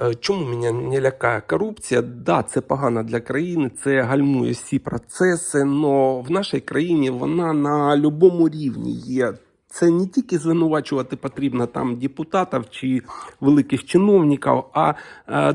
Е, Чому мене не лякає корупція? Да, це погано для країни, це гальмує всі процеси, але в нашій країні вона на будь-якому рівні є. Це не тільки звинувачувати потрібно там депутатів чи великих чиновників, а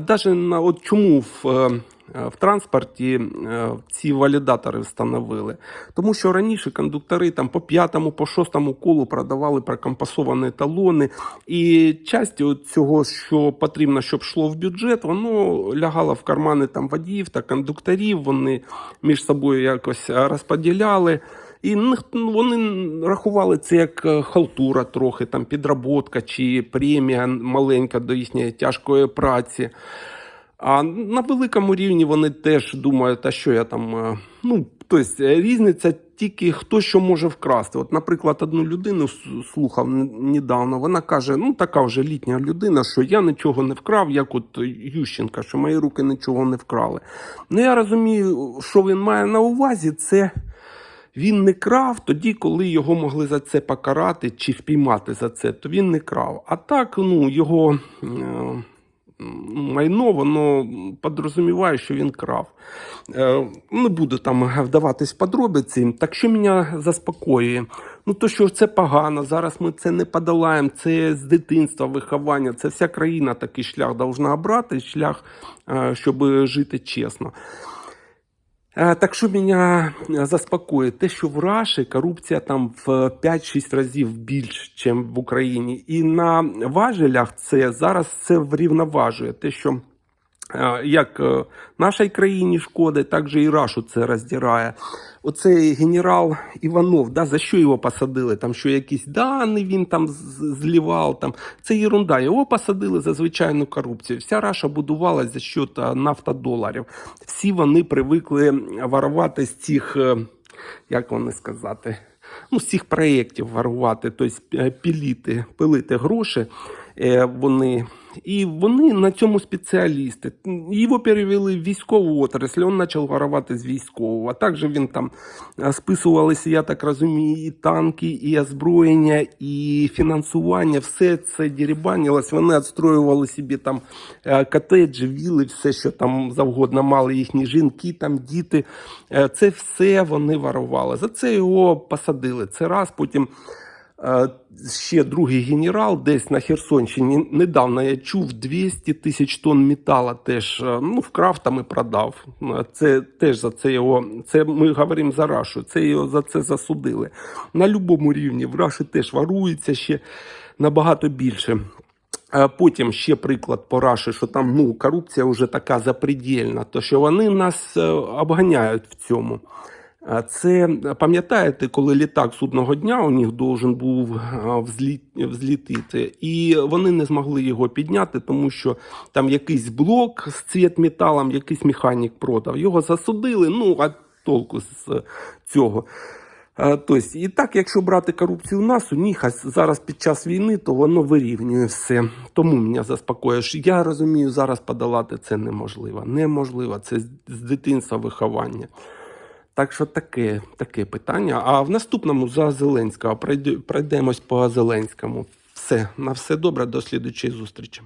навіть на от чому в, е, в транспорті е, ці валідатори встановили. Тому що раніше кондуктори там по п'ятому, по шостому колу продавали прокомпасовані талони, і часть цього, що потрібно, щоб йшло в бюджет, воно лягало в кармани там водіїв та кондукторів. Вони між собою якось е, розподіляли. І вони рахували це як е, халтура трохи, там підработка чи премія маленька до їхньої тяжкої праці. А на великому рівні вони теж думають, а що я там. е, Ну, тобто різниця тільки хто що може вкрасти. От, наприклад, одну людину слухав недавно, вона каже: ну така вже літня людина, що я нічого не вкрав, як от Ющенка, що мої руки нічого не вкрали. Ну я розумію, що він має на увазі, це. Він не крав тоді, коли його могли за це покарати чи впіймати за це, то він не крав. А так, ну, його е, майно, воно подрозуміває, що він крав. Е, не буду там вдаватись в подробиці. Так що мене заспокоює? Ну, то що це погано, зараз ми це не подолаємо, це з дитинства виховання, це вся країна такий шлях должна обрати, шлях, щоб жити чесно. Е, Так що мене заспокоює, заспокоїть, те, що в Раші корупція там в 5-6 разів більш, ніж в Україні. І на важелях це зараз це врівноважує. Те, що е, як е, нашій країні шкодить, так же і Рашу це роздирає. Оцей генерал Іванов, да, за що його посадили? Там що якісь дані він там злівав. Там. Це ерунда. Його посадили за звичайну корупцію. Вся Раша будувалась за счет е, нафтодоларів. Всі вони привикли воровати з цих, е, як вони сказати, ну, з цих проєктів ворувати, тобто піліти, пилити гроші. Вони і вони на цьому спеціалісти. Його перевели в військову отрасль, він почав воровати з військового. А також він там е, списувалися, я так розумію, і танки, і озброєння, і фінансування. Все це дерибанилось. Вони відстроювали собі там е, котеджі, віли, все, що там завгодно мали їхні жінки, там діти. Е, Це все вони ворували. За це його посадили. Це раз потім. Е, Ще другий генерал десь на Херсонщині. Недавно я чув 200 тисяч тонн метала теж е, ну, вкрав там і продав. Е, Це теж за це його. Це ми говоримо за Рашу. Це його за це засудили. На будь-якому рівні в Раші теж ворується ще набагато більше. Потім ще приклад по Раші, що там ну, корупція вже така запредельна, то що вони нас обганяють в цьому. Це пам'ятаєте, коли літак судного дня у них должен був взлітити, і вони не змогли його підняти, тому що там якийсь блок з цвітметалом, якийсь механік продав. Його засудили. Ну а толку з цього. Тобто, і так, якщо брати корупцію у нас, у них зараз під час війни, то воно вирівнює все. Тому мене заспокоюєш. Я розумію, зараз подолати це неможливо. Неможливо, це з дитинства виховання. Так що таке, таке питання. А в наступному за Зеленського пройде- пройдемось по Зеленському. Все, на все добре, до слідчої зустрічі.